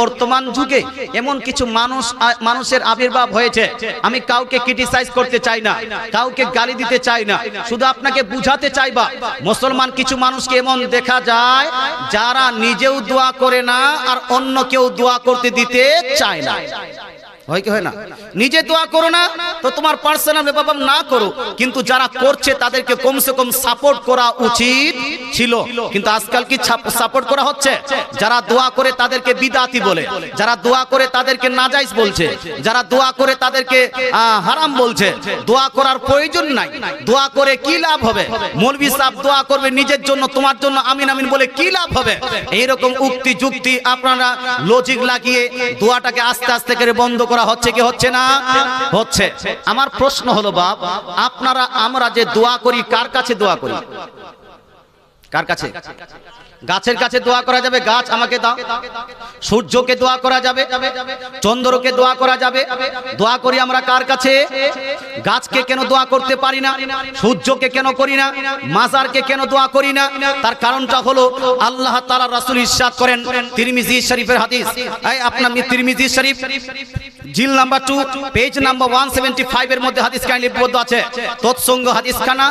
বর্তমান যুগে এমন কিছু মানুষ মানুষের আবির্ভাব হয়েছে। আমি কাউকে ক্রিটিসাইজ করতে চাই না, কাউকে গালি দিতে চাই না। শুধু আপনাকে বুঝাতে চাইবা, মুসলমান কিছু মানুষকে এমন দেখা যায় যারা নিজেও দোয়া করে না আর অন্য কেউ দোয়া করতে দিতে চায় না। হয় কি হয় না? নিজে দোয়া করো না, তো তোমার পার্সোনাল ব্যাপার না করো। কিন্তু যারা করছে, তাদেরকে কমসে কম সাপোর্ট করা উচিত ছিল। কিন্তু আজকাল কি সাপোর্ট করা হচ্ছে? যারা দোয়া করে, তাদেরকে বিদাতি বলে। যারা দোয়া করে, তাদেরকে নাজাইজ বলছে। যারা দোয়া করে, তাদেরকে হারাম বলছে। দোয়া করার প্রয়োজন নাই। দোয়া করে কি লাভ হবে? মৌলবী সাহেব দোয়া করবে নিজের জন্য, তোমার জন্য, আমিন আমিন বলে কি লাভ হবে? এইরকম উক্তি যুক্তি আপনারা লজিক লাগিয়ে দোয়াটাকে আস্তে আস্তে করে বন্ধ করা হচ্ছে কি হচ্ছে না? হচ্ছে। আমার প্রশ্ন হলো, বাপ, আপনারা, আমরা যে দোয়া করি, কার কাছে দোয়া করি? কার কাছে? গাছের কাছে দোয়া করা যাবে, গাছ আমাকে দাও। সূর্যকে দোয়া করা যাবে, চন্দ্রকে দোয়া করা যাবে। দোয়া করি আমরা কার কাছে? গাছকে কেন দোয়া করতে পারি না? সূর্যকে কেন করি না? মাজারকে কেন দোয়া করি না? তার কারণটা হলো আল্লাহ তাআলা রাসূল ইরশাদ করেন তিরমিজি শরীফের হাদিস। এই আপনার তিরমিজি শরীফ, জিল number two, page number one seventy five এর মধ্যে হাদিস কাহিনী লিপিবদ্ধ আছে। তৎসঙ্গ হাদিস খানা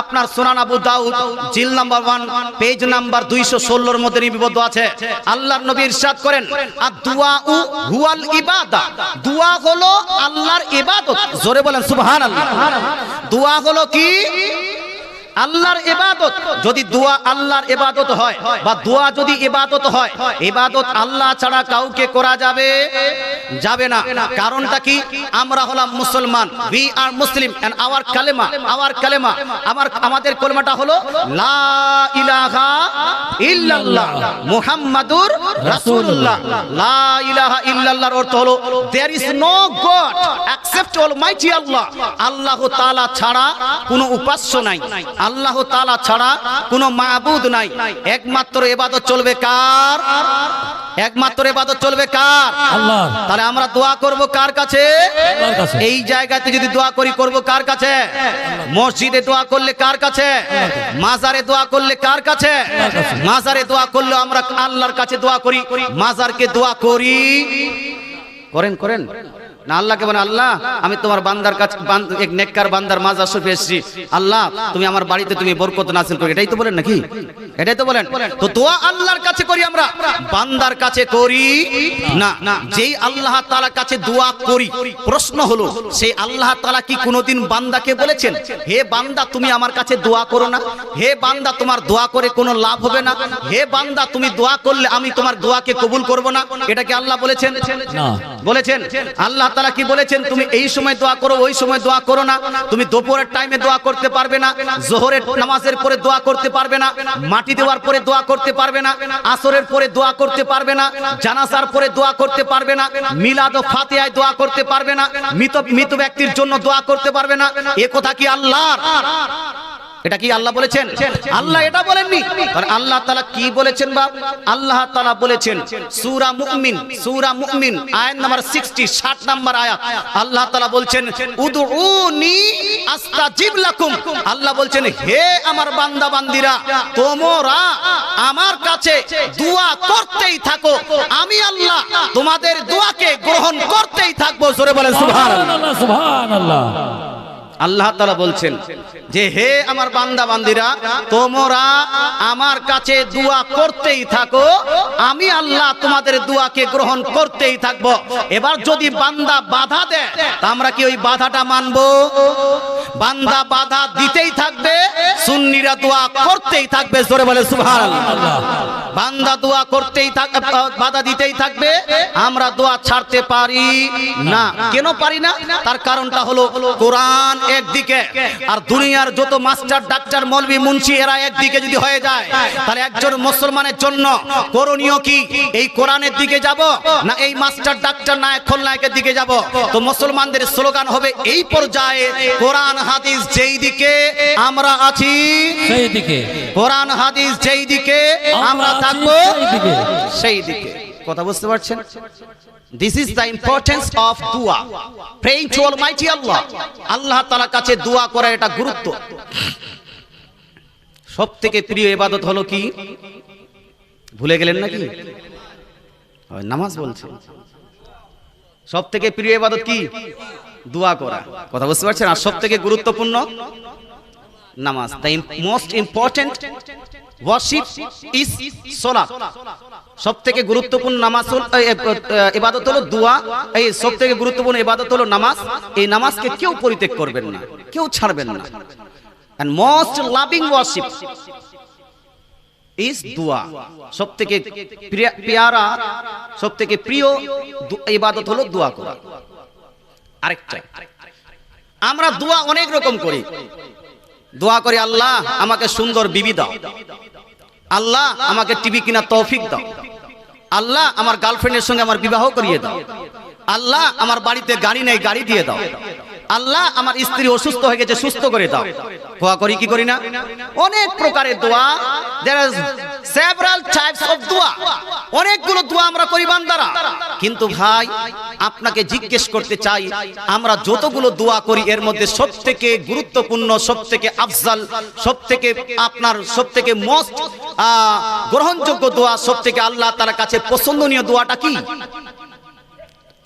আপনার সোনান আবু দাউদ, জিল নাম্বার ওয়ান, পেজ নাম্বার ষোলোর মধ্যে নিবিবদ্ধ আছে। আল্লাহর নবী ইরশাদ করেন আর দুয়া উ হুয়াল ইবাদা। দুয়া হলো আল্লাহর ইবাদত। জোরে বলেন, সুবহানাল্লাহ। দুয়া হলো কি? আল্লাহর ইবাদত, যদি দোয়া আল্লাহর ইবাদত হয় বা দোয়া যদি ইবাদত হয়, ইবাদত আল্লাহ ছাড়া কাউকে করা যাবে যাবে না। কারণটা কি? আমরা হলাম মুসলমান। We are Muslim and our কালেমা আওয়ার কালেমা আমার, আমাদের কলেমাটা হলো লা ইলাহা ইল্লাল্লাহ, মুহাম্মাদুর রাসূলুল্লাহ। লা ইলাহা ইল্লাল্লাহর অর্থ হলো there is no God except almighty Allah আল্লাহ তাআলা ছাড়া কোনো উপাস্য নাই। আল্লাহ তাআলা ছাড়া কোনো মাবুদ নাই। একমাত্র ইবাদত চলবে কার? একমাত্র ইবাদত চলবে কার? আল্লাহ। তাহলে আমরা দোয়া করব কার কাছে? কাছে। এই জায়গাতে যদি দোয়া করি করব কার কাছে? মসজিদে দোয়া করলে কার কাছে? মাজারে দোয়া করলে কার কাছে? মাজারে দোয়া করলে আমরা আল্লাহর কাছে দোয়া করি। মাজারকে দোয়া করি। করেন করেন। না আল্লাহকে বলেন আল্লাহ আমি তোমার বান্দার কাছে এক নেককার বান্দার মাজার শরীফে এসেছি। আল্লাহ তুমি আমার বাড়িতে তুমি বরকত নাসিল করি। এটাই তো বলেন নাকি? এটাই তো বলেন। তো দোয়া আল্লাহর কাছে করি আমরা বান্দার কাছে করি না। না যেই আল্লাহ তাআলার কাছে দোয়া করি প্রশ্ন হলো সেই আল্লাহ তাআলা কি কোনোদিন বান্দাকে বলেছেন হে বান্দা তুমি আমার কাছে দোয়া করো না। হে বান্দা তোমার দোয়া করে কোনো লাভ হবে না। হে বান্দা তুমি দোয়া করলে আমি তোমার দোয়াকে কবুল করব না। এটা কি আল্লাহ বলেছেন? না। বলেছেন? আল্লাহ তাআলা কি বলেছেন? তুমি এই সময় দোয়া করো, ওই সময় দোয়া করো না। তুমি দুপুরের টাইমে দোয়া করতে পারবে না, জোহরের নামাজের পরে দোয়া করতে পারবে না, মাটি দেওয়ার পরে দোয়া করতে পারবে না, আসরের পরে দোয়া করতে পারবে না, জানাজার পরে দোয়া করতে পারবে না, মিলাদ ও ফাতিহায় দোয়া করতে পারবে না, মৃত মৃত ব্যক্তির জন্য দোয়া করতে পারবে না। এ কথা কি আল্লাহর? এটা কি আল্লাহ বলেছেন? আল্লাহ এটা বলেননি। আল্লাহ তালা কি বলেছেন বাপ? আল্লাহ তালা বলেছেন সুরা মুকমিন সুরা মুকমিন আয়াত নাম্বার 60 60 নাম্বার আয়াত। আল্লাহ তালা বলছেন উদউনি আস্তাজিব লাকুম। আল্লাহ বলছেন হে আমার বান্দা বান্দিরা তোমরা আমার কাছে দোয়া করতেই থাকো। আমি আল্লাহ তোমাদের দোয়াকে গ্রহণ করতেই থাকব। জোরে বলেন সুবহানাল্লাহ। সুবহানাল্লাহ সুবহানাল্লাহ। আল্লাহ তালা বলছেন যে হে আমার বান্দা বান্দিরা তোমরা আমার কাছে দোয়া করতেই থাকো, আমি আল্লাহ তোমাদের দোয়াকে গ্রহণ করতেই থাকব। এবার যদি বান্দা বাধা দেয়, তা আমরা কি ওই বাধাটা মানবো? বান্দা বাধা দিতেই থাকবে, সুন্নিরা দোয়া করতেই থাকবে, জোরে বলে সুবহানাল্লাহ। বান্দা দোয়া করতেই থাক বাধা দিতেই থাকবে, আমরা দোয়া ছাড়তে পারি না। কেন পারি না? তার কারণটা হলো কোরআন একদিকে, আর দুনিয়ার যত মাস্টার ডাক্তার মৌলবি মুন্সি এরা একদিকে যদি হয়ে যায় তাহলে একজন মুসলমানের জন্য করণীয় কি? এই কোরআনের দিকে যাব না এই মাস্টার ডাক্তার নায়ক খলনায়কের দিকে যাব? তো মুসলমানদের স্লোগান হবে এই পর্যায়ে কোরআন হাদিস যেই দিকে আমরা আছি সেই দিকে। কোরআন হাদিস যেই দিকে আমরা থাকব সেই দিকে। সেই দিকে। কথা বুঝতে পারছেন? This is the importance of দুয়া praying to almighty Allah Allah তাআলার কাছে দোয়া করা এটা গুরুত্ব। সব থেকে প্রিয় ইবাদত হলো কি? ভুলে গেলেন নাকি? নামাজ বলছে। সব থেকে প্রিয় ইবাদত কি? দোয়া করা। কথা বুঝতে পারছেন? আর সব থেকে গুরুত্বপূর্ণ নামাজ। The most important worship is সোলাত সব থেকে গুরুত্বপূর্ণ নামাজ ইবাদত হলো দোয়া। এই সব থেকে গুরুত্বপূর্ণ ইবাদত হলো নামাজ। এই নামাজকে কেউ পরিত্যাগ করবেন না। কেউ ছাড়বেন না। And most loving worship is দোয়া। সব থেকে পেয়ারা সব থেকে প্রিয় ইবাদত হলো দোয়া করা। আরেকটা। আমরা দোয়া অনেক রকম করি। দোয়া করি, আল্লাহ আমাকে সুন্দর বিবি দাও। আল্লাহ আমাকে টিভি কিনা তৌফিক দাও। আল্লাহ আমার গার্লফ্রেন্ডের সঙ্গে আমার বিবাহ করিয়ে দাও। আল্লাহ আমার বাড়িতে গাড়ি নেই, গাড়ি দিয়ে দাও। আল্লাহ আমার স্ত্রী অসুস্থ হয়ে গেছে, সুস্থ করে দাও। দোয়া করি, কি করি না? অনেক প্রকারের দোয়া। সেভারাল দোয়া। অনেকগুলো দোয়া আমরা কিন্তু ভাই, আপনাকে জিজ্ঞেস করতে চাই, আমরা যতগুলো দোয়া করি, এর মধ্যে সবথেকে গুরুত্বপূর্ণ, সবথেকে আফজাল, সবথেকে আপনার সবথেকে গ্রহণযোগ্য দোয়া আল্লাহ তাআলার কাছে পছন্দনীয় দোয়াটা কি?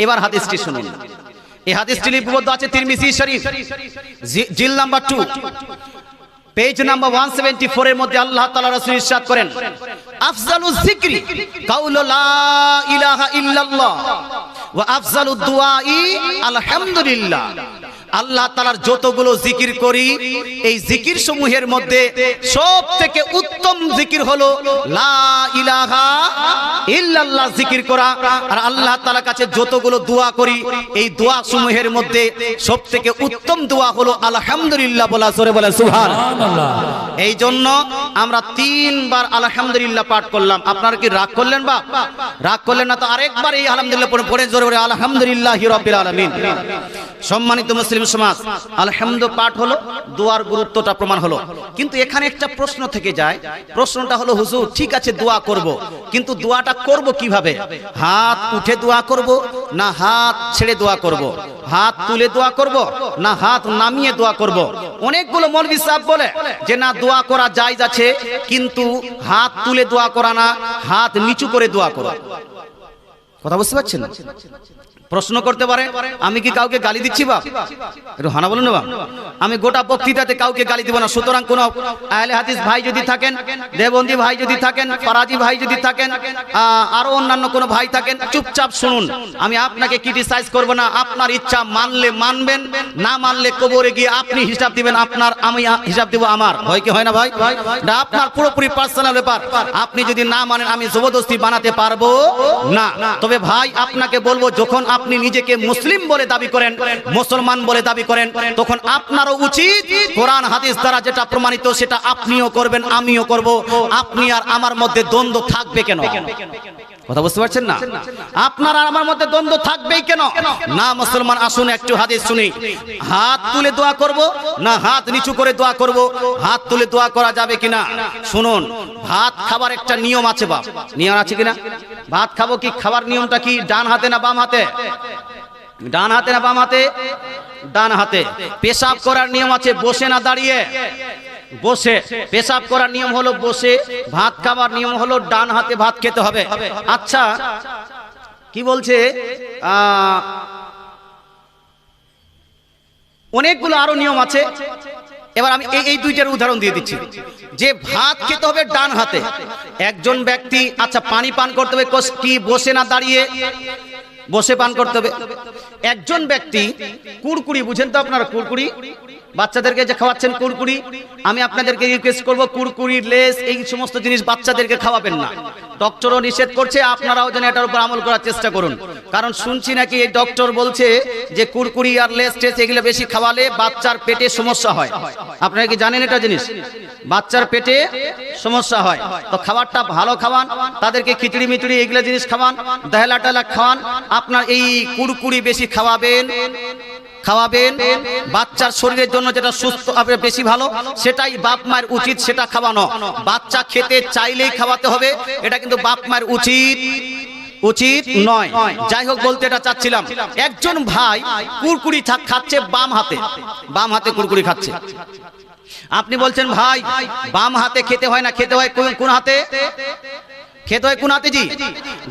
এবার হাদিসটি শুনুন। এই হাদিসটি লিপিবদ্ধ আছে তিরমিজি শরীফ। জিল নাম্বার 2 পেজ নাম্বার 174 এর মধ্যে আল্লাহ তাআলা রাসূল ইরশাদ করেন, আফজালু যিকরি, কাউলু লা ইলাহা ইল্লাল্লাহ, ওয়া আফজালুদ দুআই আলহামদুলিল্লাহ। আল্লাহ তাআলার যতগুলো জিকির করি এই জিকির সমূহের মধ্যে সব থেকে উত্তম জিকির হলো ইলাহা ইল্লাল্লাহ জিকির করা। আর আল্লাহ তাআলার কাছে যতগুলো দোয়া করি এই দোয়া সমূহের মধ্যে সব থেকে উত্তম দোয়া হলো আলহামদুলিল্লাহ বলা জোরে বলে সুবহানাল্লাহ। এই জন্য আমরা তিনবার আলহামদুলিল্লাহ পাঠ করলাম। আপনারা কি রাগ করলেন বা? রাগ করলেন না তো আরেকবার এই আলহামদুলিল্লাহ পড়ে জোরে বলে আলহামদুলিল্লাহ রাব্বিল আলামিন। সম্মানিত মুসলিম সমাজ আলহামদু পাঠ হলো, দোয়ার গুরুত্বটা প্রমাণ হলো। কিন্তু এখানে একটা প্রশ্ন থেকে যায়, প্রশ্নটা হলো, হুজুর, ঠিক আছে, দোয়া করব, কিন্তু দোয়াটা করব কীভাবে? হাত উঠে দোয়া করব, না হাত ছেড়ে দোয়া করব? হাত তুলে দোয়া করব, না হাত নামিয়ে দোয়া করব? অনেকগুলো মৌলভী সাহেব বলে যে, না, দোয়া করা জায়েজ আছে, কিন্তু হাত তুলে দোয়া করা না, হাত নিচু করে দোয়া করা। কথা বুঝতে পারছেন? প্রশ্ন করতে পারে, আমি কি কাউকে গালি দিচ্ছি বা একটু হানা বলুন না বা আমি গোটা বক্তৃতাতে কাউকে গালি দিব না। সুতরাং কোন আহলে হাদিস ভাই যদি থাকেন, দেবন্দি ভাই যদি থাকেন, ফারাজি ভাই যদি থাকেন আরও অন্যান্য কোনো ভাই থাকেন, চুপচাপ শুনুন। আমি আপনাকে ক্রিটিসাইজ করব না। আপনার ইচ্ছা মানলে মানবেন, না মানলে কবরে গিয়ে আপনি হিসাব দিবেন আপনার, আমি হিসাব দিব আমার। হয় কি হয় না ভাই? এটা আপনার পুরোপুরি পার্সোনাল ব্যাপার। আপনি যদি না মানেন, আমি জবরদস্তি বানাতে পারব না। তবে ভাই, আপনাকে বলব, যখন আপনি নিজেকে মুসলিম বলে দাবি করেন, মুসলমান বলে দাবি করেন, তখন আপনারও উচিত কোরআন, হাদিস দ্বারা যেটা প্রমাণিত সেটা আপনিও করবেন, আমিও করব। আপনি আর আমার মধ্যে দ্বন্দ্ব থাকবে কেন? কথা বুঝতে পারছেন না? আপনার আর আমার মধ্যে দ্বন্দ্ব থাকবেই কেন? না, মুসলমান, আসুন, একটু হাদিস শুনি। হাত তুলে দোয়া করব না হাত নিচু করে দোয়া করব? হাত তুলে দোয়া করা যাবে কিনা? শুনুন, ভাত খাবার একটা নিয়ম আছে বাপ। নিয়ম আছে কিনা? ভাত খাব কি? খাবার নিয়মটা কি? ডান হাতে না বাম হাতে? ডান হাতে না বাম হাতে? ডান হাতে। পেশাব করার নিয়ম আছে, বসে না দাঁড়িয়ে। বসে। পেশাব করার নিয়ম হলো বসে, ভাত খাবার নিয়ম হলো ডান হাতে ভাত খেতে হবে। আচ্ছা কি বলছে? অনেকগুলো আরও নিয়ম আছে। এবার আমি এই দুইটার উদাহরণ দিয়ে দিচ্ছি। যে ভাত খেতে হবে ডান হাতে। একজন ব্যক্তি আচ্ছা পানি পান করতে হবে কি বসে না দাঁড়িয়ে? বসে পান করতে হবে। একজন ব্যক্তি কুড়কুড়ি বুঝেন তো আপনারা কুড়কুড়ি বাচ্চাদেরকে যে খাওয়াচ্ছেন কুরকুরি, আমি আপনাদেরকে রিকোয়েস্ট করব কুরকুরি, লেস, এই সমস্ত জিনিস বাচ্চাদেরকে খাওয়াবেন না। ডক্টরও নিষেধ করছে, আপনারাও যেন এটার উপর আমল করার চেষ্টা করুন। কারণ শুনছি নাকি এই ডক্টর বলছে যে কুরকুরি আর লেস টেস এগুলো বেশি খাওয়ালে বাচ্চার পেটে সমস্যা হয়। আপনারা কি জানেন এটা জিনিস? বাচ্চার পেটে সমস্যা হয়। তো খাবারটা ভালো খাওয়ান, তাদেরকে খিচড়ি মিচড়ি এগুলো জিনিস খাওয়ান দেহলা টেলা খাওয়ান, আপনার এই কুরকুরি বেশি খাওয়াবেন। খাওয়াবেন। বাচ্চার শরীরের জন্য যেটা সুস্থ বেশি ভালো, সেটাই বাপ মায়ের উচিত, সেটা খাওয়ানো। বাচ্চা খেতে চাইলেই খাওয়াতে হবে, এটা কিন্তু বাপ মায়ের উচিত উচিত নয়। যাই হোক বলতে এটা চাচ্ছিলাম। একজন ভাই কুরকুরি খাচ্ছে বাম হাতে বাম হাতে কুরকুরি খাচ্ছে। আপনি বলছেন, ভাই, বাম হাতে খেতে হয় না, খেতে হয় কোন হাতে? খেতে হয় কোন হাতে জি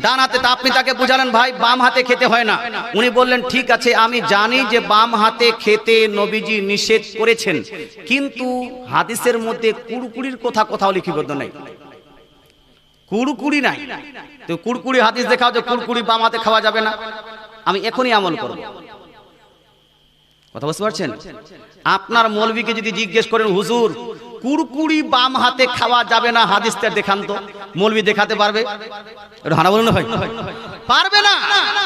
ডান হাতে তা আপনি তাকে বুঝালেন, ভাই, বাম হাতে খেতে হয় না। উনি বললেন, ঠিক আছে, আমি জানি যে বাম হাতে খেতে নবীজি নিষেধ করেছেন, কিন্তু হাদিসের মধ্যে কুড়কুড়ির কথা কোথাও লিখিবদ্ধ নেই। কুড়কুড়ি নাই। তো কুড়কুড়ি হাদিস দেখাও যে কুড়কুড়ি বাম হাতে খাওয়া যাবে না। আমি এখনই আমল করব। কথা বুঝতে পারছেন? আপনার মৌলবীকে যদি জিজ্ঞেস করেন, হুজুর, কুড়কুড়ি বাম হাতে খাওয়া যাবে না? হাদিসটা দেখান তো। মৌলবী দেখাতে পারবে? হানা বলুন পারবে না।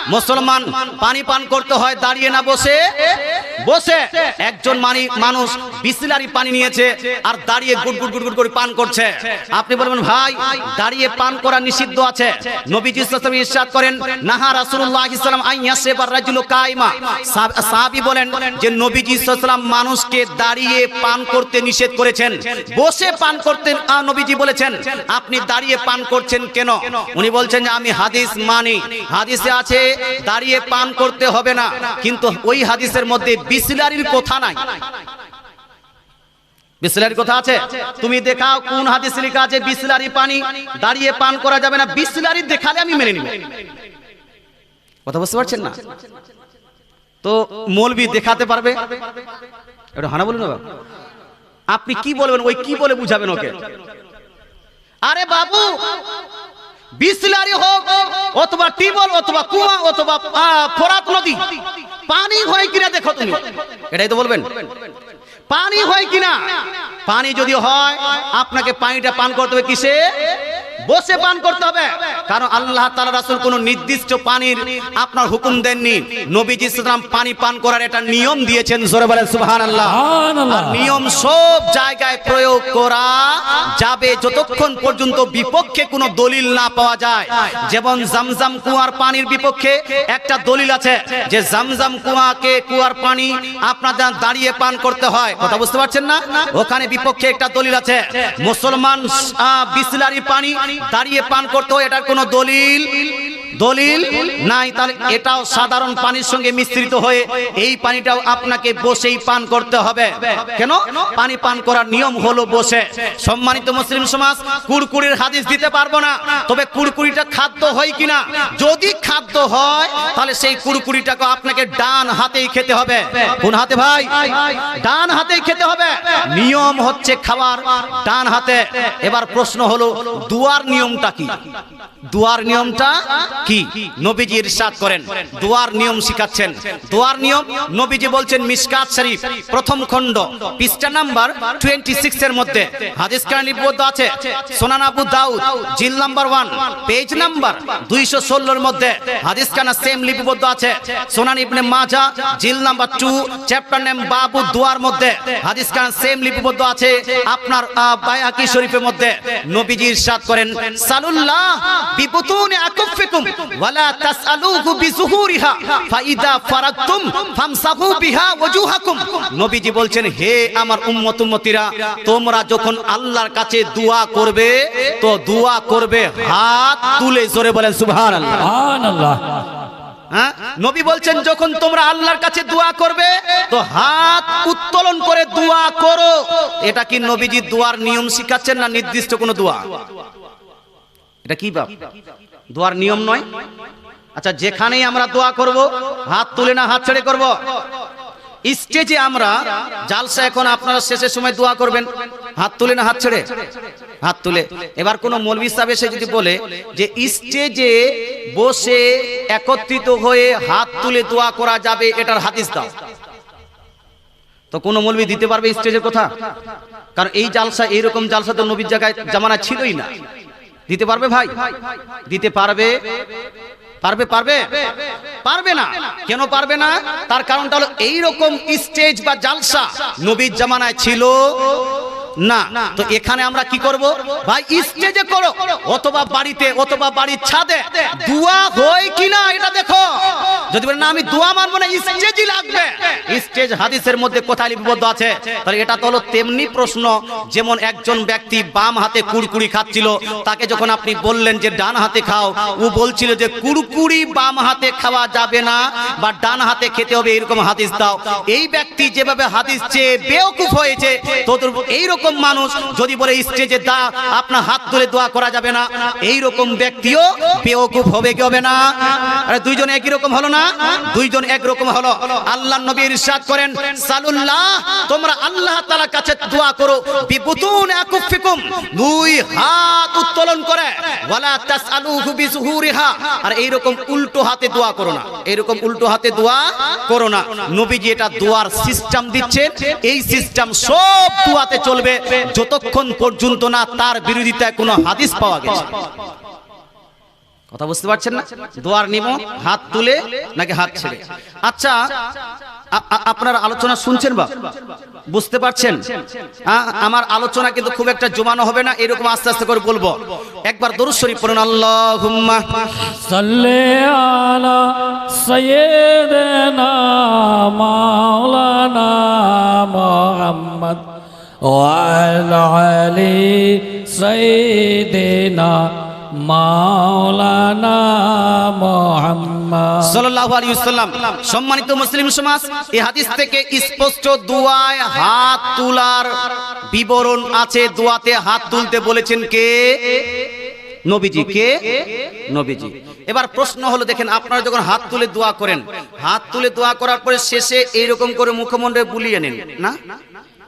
মুসলমান পানি পান করতে হয়, দাঁড়িয়ে না বসে। বসে। একজন মানি মানুষ বিসলারি পানি নিয়েছে আর দাঁড়িয়ে গুট গুট করে পান করছে। আপনি বলবেন, ভাই, দাঁড়িয়ে পান করা নিষিদ্ধ আছে। নবীজি আলাইহি ইরশাদ করেন, নাহা রাসূলুল্লাহ ওয়াসাল্লাম আন ইয়াসিবার রাজুলু কাইমা। সাহাব- বলেন যে, নবীজি সাল্লাল্লাহু মানুষকে দাঁড়িয়ে পান করতে নিষেধ করেছেন। বসে পান করতে নবীজি বলেছেন, আপনি দাঁড়িয়ে পান করছেন কেন? উনি বলছেন যে আমি হাদিস মানি। হাদিসে আছে, দাঁড়িয়ে পান করতে হবে না। কিন্তু ওই হাদিসের মধ্যে বিসলারির কথা নাই। বিসলারির কথা আছে? তুমি দেখাও কোন লেখা আছে বিসলারি পানি? দাঁড়িয়ে পান করা যাবে না। বিসলারি দেখালে আমি মেনে নিব। কথা বুঝতে পারছেন না? তো মৌলবি দেখাতে পারবে? হানা বলুন আপনি কি বলবেন? ওই কি বলে বুঝাবেন ওকে? আরে বাবু, বিসলারি হোক, অথবা টিবল, অথবা কুয়া, অথবা ফোরাত নদী, পানি হয় কিনা দেখো তুমি। এটাই তো বলবেন। পানি হয় কিনা? পানি যদি হয়, আপনাকে পানিটা পান করতে হবে কিসে? বসে পান করতে হবে। কারণ আল্লাহ তাআলা রাসূল কোন নির্দিষ্ট পানির আপনার হুকুম দেননি। নবীজি সাল্লাম পানি পান করার একটা নিয়ম দিয়েছেন জোরে বলেন সুবহানাল্লাহ। আর নিয়ম সব জায়গায় প্রয়োগ করা যাবে যতক্ষণ পর্যন্ত বিপক্ষে কোনো দলিল না পাওয়া যায়। যেমন জামজাম কুয়ার পানির বিপক্ষে একটা দলিল আছে যে জামজাম কুয়াকে কুয়ার পানি আপনাদের দাঁড়িয়ে পান করতে হয়। কথা বুঝতে পারছেন না? ওখানে বিপক্ষে একটা দলিল আছে মুসলমান বিসলারি পানি দাঁড়িয়ে পান করতো এটার কোনো দলিল? দলিল নাই তাহলে এটাও সাধারণ পানির সঙ্গে মিশ্রিত হয়ে এই পানিটাও আপনাকে বসেই পান করতে হবে। কেন? পানি পান করার নিয়ম হলো বসে। সম্মানিত মুসলিম সমাজ কুরকুরির হাদিস দিতে পারব না তবে কুরকুরিটা খাদ্য হয় কিনা? যদি খাদ্য হয় তাহলে সেই কুরকুরিটাকে আপনাকে ডান হাতেই খেতে হবে। কোন হাতে ভাই? ডান হাতেই খেতে হবে। নিয়ম হচ্ছে খাবার ডান হাতে। এবার প্রশ্ন হলো দুয়ার নিয়মটা কি? দুয়ার নিয়মটা কি? নবীজি ইরশাদ করেন। দুয়ার নিয়ম শিখাচ্ছেন। দুয়ার নিয়ম, নবীজি বলছেন মিসকাত শরীফ, প্রথম খণ্ড, পৃষ্ঠা নাম্বার 26 এর মধ্যে। হাদিস কারণ লিপিবদ্ধ আছে। সোনান আবু দাউদ, জিল নাম্বার 1 পেজ নাম্বার 216 এর মধ্যে। হাদিস কানা সেম লিপিবদ্ধ আছে। সোনান ইবনে মাজাহ জিল নাম্বার 2 চ্যাপ্টার নেম বাবু দুয়ার মধ্যে। হাদিস কানা সেম লিপিবদ্ধ আছে আপনার বাইহাকি শরীফের মধ্যে। নবীজি ইরশাদ করেন, সালুল্লাহ বিবুতুনি আকুফিকুম। ওয়ালা তাসআলুহু বিজুহুরিহা ফাইদা ফারাকতুম ফামসাহু বিহা ওয়াজুহাকুম নবীজি বলছেন হে আমার উম্মত উম্মতিরা তোমরা যখন আল্লাহর কাছে দোয়া করবে তো দোয়া করবে হাত তুলে জোরে বলেন সুবহানাল্লাহ। সুবহানাল্লাহ। হ্যাঁ? নবী বলছেন যখন তোমরা আল্লাহর কাছে দোয়া করবে তো হাত উত্তোলন করে দোয়া করো। এটা কি নবীজি দোয়ার নিয়ম শিখাচ্ছেন না নির্দিষ্ট কোনো দোয়া? এটা কি বাপ? দোয়ার নিয়ম নয়। আচ্ছা যেখানেই আমরা দোয়া করব, হাত তুলে না হাত ছেড়ে করব? স্টেজে আমরা জালসা এখন আপনারা শেষের সময় দোয়া করবেন। হাত তুলে না হাত ছেড়ে? হাত তুলে। এবার কোন মৌলবী সাহেব এসে যদি বলে যে স্টেজে বসে একত্রিত হয়ে হাত তুলে দোয়া করা যাবে, এটার হাদিস দাও। তো কোন মৌলবী দিতে পারবে স্টেজের কথা? কারণ এই জালসা, এইরকম জালসা তো নবীর জায়গায় জামানা ছিলই না। দিতে পারবে ভাই? দিতে পারবে। পারবে পারবে? পারবে না। কেন পারবে না? তার কারণটা হলো এইরকম স্টেজ বা জালসা নবীর জামানায় ছিল না, তো এখানে আমরা কি করব? ভাই স্টেজে করো। অথবা বাড়িতে, অথবা বাড়ির ছাদে। দুয়া হয় কিনা এটা দেখো। যদি বলেন, না, আমি দোয়া মানবো না স্টেজই লাগবে। স্টেজ হাদিসের মধ্যে কোথায় লিপিবদ্ধ আছে। তাহলে এটা তো হলো তেমনি প্রশ্ন, যেমন একজন ব্যক্তি বাম হাতে কুড়কুড়ি খাচ্ছিল, তাকে যখন আপনি বললেন যে ডান হাতে খাও, ও বলছিল যে কুড়কুড়ি বাম হাতে খাওয়া যাবে না, বা ডান হাতে খেতে হবে, এরকম হাদিস দাও। এই ব্যক্তি যেভাবে হাদিস চেয়ে বেওকুফ হয়েছে, তোদের এইরকম মানুষ যদি বলে, স্টেজে দা আপনার হাত তুলে দোয়া করা যাবে না। এই রকম ব্যক্তিও বেওকুফ হবে কি হবে না? আরে, দুইজন একই রকম হলো না? দুইজন একরকম হলো। আল্লাহ নবী ইরশাদ করেন, সালুল্লাহ, তোমরা আল্লাহ তাআলার কাছে দোয়া করো। বিবুতুন আকুফিকুম দুই হাত উত্তোলন করে। ওয়ালা তাসআলুহু বিজুহুরিহা। আর এই রকম উল্টো হাতে দোয়া করো না। এরকম উল্টো হাতে দোয়া করো না। নবীজি এটা দোয়ার সিস্টেম দিচ্ছেন। এই সিস্টেম সব দোয়াতে চলবে। যতক্ষণ পর্যন্ত না তার বিরোধিতায় কোনো হাদিস পাওয়া গেছে। কথা বুঝতে পারছেন না? দোয়ার নিব হাত তুলে নাকি হাত ছেড়ে? আচ্ছা আ- আ- আলোচনা শুনছেন বা? বুঝতে পারছেন? আমার আলোচনা কিন্তু খুব একটা জমানো হবে না, এরকম আস্তে আস্তে করে বলব। একবার দরুদ শরীফ পড়ুন, আল্লাহুম্মা। সাল্লে আলা মাওলানা মুহাম্মদ। আলি সাইয়্যিদিনা মাওলানা সম্মানিত মুসলিম সমাজ, এই হাদিস থেকে স্পষ্ট দোয়ায় হাত তোলার বিবরণ আছে। দোয়াতে হাত তুলতে বলেছেন কে? নবীজি। কে? নবীজি। এবার প্রশ্ন হলো, দেখেন, আপনারা যখন হাত তুলে দোয়া করেন, হাত তুলে দোয়া করার পরে শেষে এইরকম করে মুখমণ্ডলে বুলিয়ে নেন, না?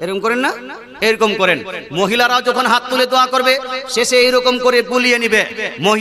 এরকম করেন না? এরকম করেন। মহিলারাও যখন হাত তুলে দোয়া করবে, শেষে এইরকম করে বুলিয়ে নিবে।